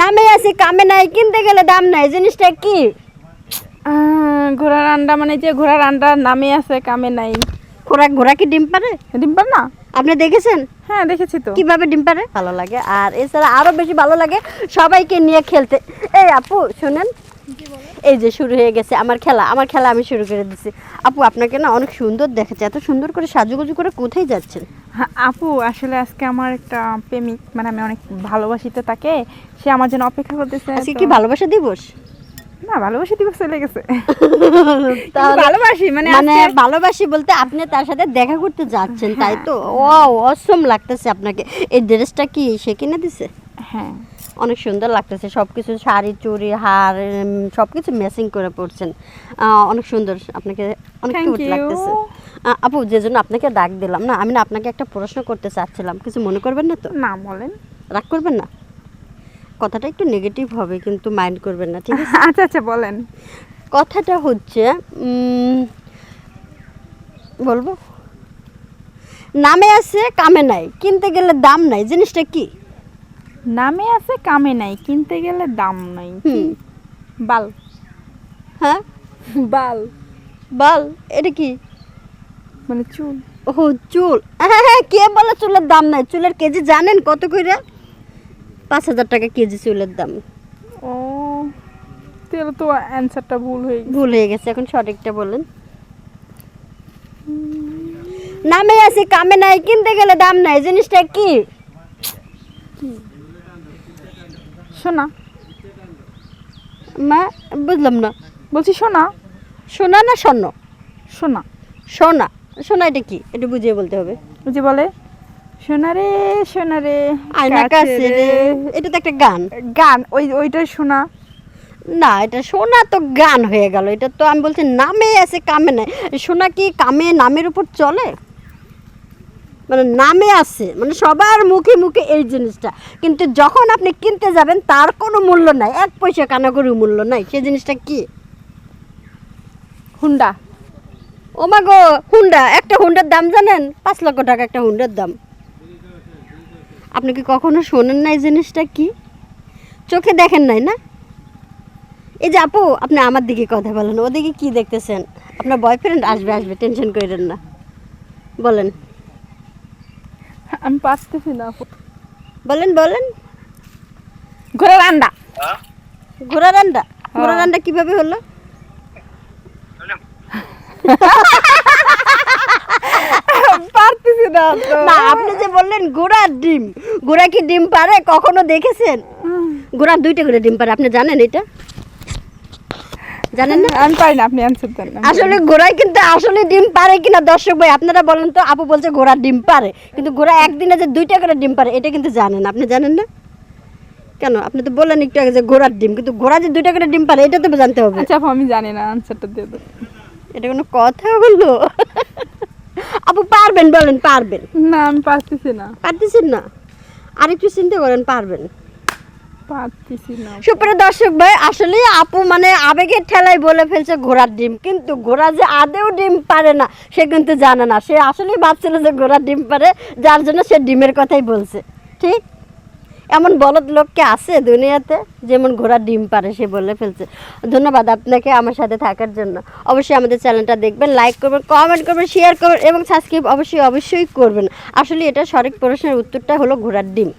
নামে আছে কামে নাই কিনতে গেলে দাম নাই জিনিসটা কি? ঘোড়ার আন্ডা মানে যে ঘোড়ার আন্ডা নামে আছে কামে নাই। ঘোড়া ঘোড়া কি ডিম পারে ডিম পারে না? আপনি দেখেছেন? হ্যাঁ দেখেছি তো। কীভাবে ডিম পারে ভালো লাগে। আর এছাড়া আরও বেশি ভালো লাগে সবাইকে নিয়ে খেলতে। এই আপু শুনেন। এই যে শুরু হয়ে গেছে আমার খেলা আমার খেলা আমি শুরু করে দিচ্ছি আপু আপনাকে না অনেক সুন্দর দেখাচ্ছে এত সুন্দর করে সাজুগুজু করে কোথায় যাচ্ছেন? হ্যাঁ, আপু আসলে আজকে আমার একটা প্রেমিক মানে আমি অনেক ভালোবাসি তো তাকে সে আমার জন্য অপেক্ষা করতেছে আজকে কি ভালোবাসা দিবস? না ভালোবাসি দিবস চলে গেছে। ভালোবাসি মানে মানে ভালোবাসি বলতে আপনি তার সাথে দেখা করতে যাচ্ছেন তাই তো? ও অসম লাগতেছে আপনাকে। এই ড্রেসটা কি সে কিনে দিছে? হ্যাঁ। অনেক সুন্দর লাগতেছে। সব কিছু শাড়ি চুড়ি হার সব কিছু ম্যাচিং করে পড়ছেন অনেক সুন্দর আপনাকে অনেক কিউট লাগতেছে। আপু যে জন্য আপনাকে ডাক দিলাম না আমি না আপনাকে একটা প্রশ্ন করতে চাচ্ছিলাম। কিছু মনে করবেন না তো? না বলেন। রাগ করবেন না? কথাটা একটু নেগেটিভ হবে কিন্তু মাইন্ড করবেন না ঠিক আছে? আচ্ছা আচ্ছা বলেন। কথাটা হচ্ছে উম, বলব? নামে আছে কামে নাই কিনতে গেলে দাম নাই জিনিসটা কি? নামে আছে কামে নাই। কিনতে গেলে দাম নাই। বাল। হ্যাঁ? বাল। বল? এটা কি? মানে চুল। ও চুল। হ্যাঁ হ্যাঁ কে বলে চুলের দাম নাই? চুলের কেজি জানেন কত কইরা? পাঁচ হাজার টাকা কেজি চুলের দাম। ও তাহলে তো অ্যান্সারটা ভুল হয়ে গেছে। ভুল হয়ে গেছে এখন সঠিকটা বলেন। নামে আছে কামে নাই কিনতে গেলে দাম নাই। জিনিসটা কি? শোনা মা বুঝলাম না। বলছি শোনা সোনা না স্বর্ণ? শোনা সোনা। সোনা এটা কি? এটা বুঝিয়ে বলতে হবে। যে বলে। সোনা রে সোনা রে আয়না কাছে রে। এটা তো একটা গান। গান ওই ওইটাই শোনা না এটা সোনা তো গান হয়ে গেল। এটা তো আমি বলছি নামে আছে কামে নাই। সোনা কি কামে নামের উপর চলে? মানে নামে আছে মানে সবার মুখে মুখে এই জিনিসটা। কিন্তু যখন আপনি কিনতে যাবেন তার কোনো মূল্য নাই এক পয়সা কানাকড়ির মূল্য নাই সেই জিনিসটা কি? হুন্ডা। ও মা গো হুন্ডা একটা হুন্ডার দাম জানেন? পাঁচ লক্ষ টাকা একটা হুন্ডার দাম। আপনি কি কখনো শোনেন না এই জিনিসটা কি? চোখে দেখেন নাই না? এই যে আপু আপনি আমার দিকে কথা বলেন ওদিকে কি দেখতেছেন? আপনার বয়ফ্রেন্ড আসবে আসবে টেনশন করেন না। বলেন। আমি পারতেছি না। বলেন বলেন। ঘোড়ার আন্ডা। ঘোড়া রান্ডা ঘোড়া রান্ডা কীভাবে হলো? পারতেছি না। না আপনি যে বললেন ঘোড়ার ডিম ঘোড়া কি ডিম পারে কখনো দেখেছেন? ঘোড়ার দুইটা করে ডিম পারে আপনি জানেন এটা? জানেন না? আমি পারি না আপনি অ্যান্সার দেন। আসলে ঘোড়ায় কিন্তু আসলে ডিম পারে কিনা দর্শক ভাই আপনারা বলেন তো আপু বলছে ঘোড়ার ডিম পারে কিন্তু ঘোড়া একদিনে যে দুইটা করে ডিম পারে এটা কিন্তু জানেন আপনি জানেন না? কেন? আপনি তো বললেন একটু আগে যে ঘোড়ার ডিম কিন্তু ঘোড়া যে দুইটা করে ডিম পারে এটা তো জানতে হবে। আচ্ছা আপু আমি জানি না অ্যান্সারটা দিয়ে দেবো এটা কোনো কথা হলো? আপু পারবেন বলেন পারবেন। না আমি পারতেছি না। পারতেছেন না? আরেকটু চিন্তা করেন পারবেন। সুপ্রিয় দর্শক ভাই, আসলে আপু মানে আবেগের ঠেলায় বলে ফেলছে ঘোড়ার ডিম। কিন্তু ঘোড়া যে আদেও ডিম পারে না, সে কিন্তু জানে না। সে আসলেই ভাবছিল যে ঘোড়ার ডিম পারে, যার জন্য সে ডিমের কথাই বলছে। ঠিক? এমন বলদ লোককে আছে দুনিয়াতে, যেমন ঘোড়ার ডিম পারে, সে বলে ফেলছে। ধন্যবাদ আপনাকে আমার সাথে থাকার জন্য। অবশ্যই আমাদের চ্যানেলটা দেখবেন, লাইক করবেন কমেন্ট করবেন শেয়ার করবেন, এবং সাবস্ক্রাইব অবশ্যই অবশ্যই করবেন। আসলে এটা সঠিক প্রশ্নের উত্তরটা হলো ঘোড়ার ডিম।